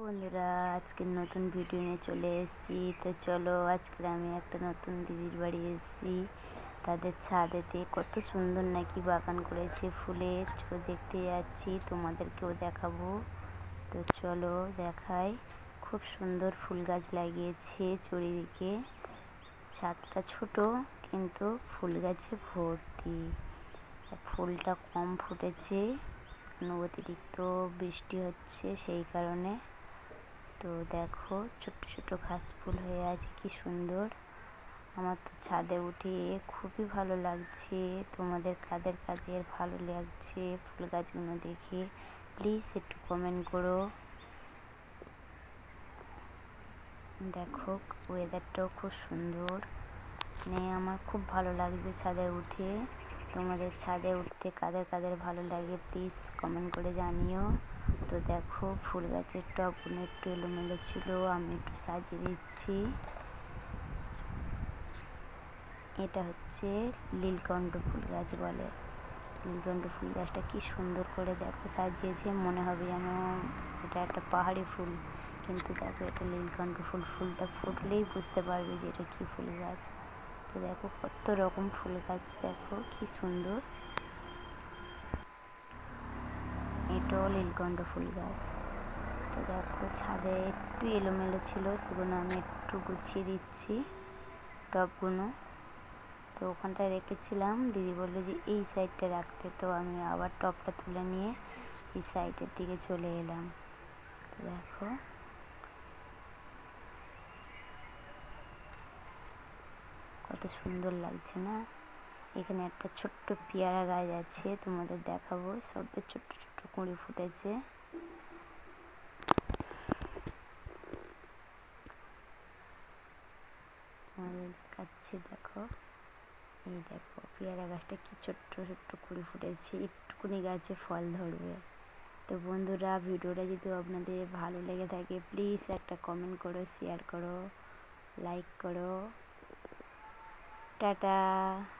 বন্ধুরা, আজকে নতুন ভিডিও নিয়ে চলে এসেছি। তো চলো, আজকে আমি একটা নতুন দিদির বাড়ি এসেছি। তাদের ছাদেতে কত সুন্দর নাকি বাগান করেছে ফুলের। তো দেখতে যাচ্ছি, তোমাদেরকেও দেখাবো। তো চলো, দেখাই। খুব সুন্দর ফুল গাছ লাগিয়েছে চারিদিকে। ছাদটা ছোট, কিন্তু ফুল গাছে ভর্তি। ফুলটা কম ফুটেছে। অতিরিক্ত বৃষ্টি হচ্ছে, সেই কারণে তো দেখো ছোট্ট ছোট্ট ঘাস ফুল হয়ে আছে, কি সুন্দর। আমার তো ছাদে উঠে খুবই ভালো লাগছে, তোমাদের কাদের কাদের ভালো লাগছে ফুল গাছগুলো দেখে প্লিজ একটু কমেন্ট করো। দেখো ওয়েদারটাও খুব সুন্দর মানে আমার খুব ভালো লাগছে ছাদে উঠে। তোমাদের ছাদে উঠতে কাদের কাদের ভালো লাগে প্লিজ কমেন্ট করে জানিও। তো দেখো, ফুল গাছের টবগুলো একটু এলোমেলো ছিল, আমি একটু সাজিয়ে দিচ্ছি এটা হচ্ছে লীলকণ্ঠ ফুল গাছ বলে। নীলকণ্ঠ ফুল গাছটা কি সুন্দর করে দেখো সাজিয়েছে, মনে হবে যেন এটা একটা পাহাড়ি ফুল। কিন্তু দেখো, এটা নীলকণ্ঠ ফুল, ফুলটা ফুটলেই বুঝতে পারবে যে এটা কী ফুল গাছ। তো দেখো কত রকম ফুল গাছ, দেখো কি সুন্দর। এটাও নীলকণ্ঠ ফুল গাছ। তো দেখো, ছাদে একটু এলোমেলো ছিল, সেগুলো আমি একটু গুছিয়ে দিচ্ছি টবগুলো। তো ওখানটায় রেখেছিলাম, দিদি বলল যে এই সাইডটা রাখতে। তো আমি আবার টপটা তুলে নিয়ে এই সাইডের দিকে চলে এলাম। তো দেখো। কত সুন্দর লাগছে না? এখানে একটা ছোট্ট পেয়ারা গাছ আছে, তোমাদের দেখাবো। সবে ছোট্ট ছোট্ট কুঁড়ি ফুটেছে। তোমাদের দেখাচ্ছি, দেখো। এই দেখো, পেয়ারা গাছটা কি ছোট্ট ছোট্ট কুড়ি ফুটেছে। একটুকুনি গাছে ফল ধরবে। তো বন্ধুরা, ভিডিওটা যদি আপনাদের ভালো লেগে থাকে প্লিজ একটা কমেন্ট করো শেয়ার করো লাইক করো। 哒哒。